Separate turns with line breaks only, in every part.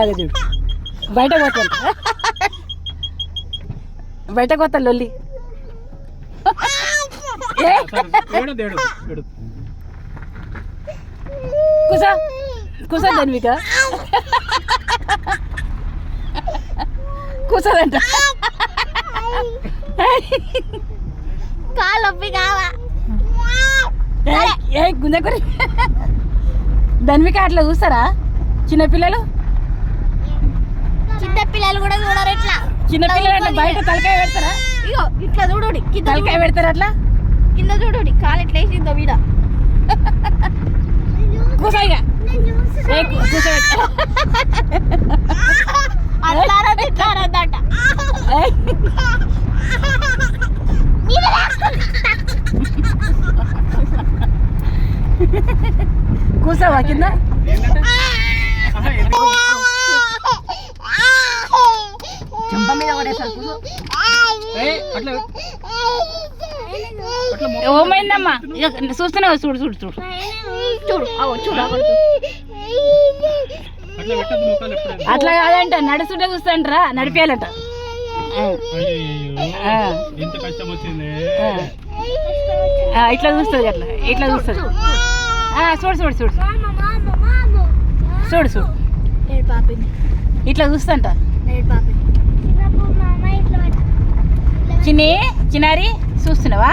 అదే చూడు. బయట పోతాను. బయట పోతాను లొల్లి. కూసా. కూసా ధన్విక. కూసదంట.
కాలు నొప్పి కావా?
ఏ గుంజకురి ధన్విక అట్లా చూస్తారా? చిన్నపిల్లలు?
చిన్న పిల్లలు కూడా చూడరు ఇట్లా.
చిన్నపిల్లలు అట్లా బయట తలకాయ పెడతారా?
ఇగో ఇట్లా చూడుడి కింద
తలకాయ పెడతారా అట్లా?
కింద చూడుడి కాలు ఎట్లా వేసిందో వీడ.
కూసా ఇక. ఏ, కూ- కూసోబెట్టు.
అట్లా అనొద్దు, ఇట్లా అనొద్దట
ఏయ్, కూసావా కింద? ఏమైందమ్మా? ఇక చూస్తున్నావా చూడు చూడు చూడు.
చూడు అవు చూడు.
అట్లా
కాదంట నడుస్తుంటే చూస్తాంటరా నడిపేయాలంట. ఇట్లా చూస్తుంది అట్లా ఇట్లా చూస్తుంది. ఆ, చూడు చూడు చూడు. చూడు చూడు. ఇట్లా చూస్తంట. చిన్ని చిన్నారి చూస్తున్నావా?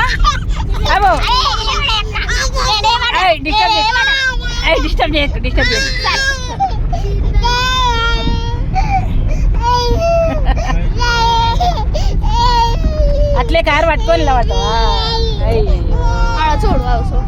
అబ్బో. డిస్టర్బ్ చేయకు. డిస్టర్బ్ చేయకు డిస్టర్బ్ చేయకు. అట్లే కారు పట్టుకొని నిలబడతావా?
చూడు చూడు.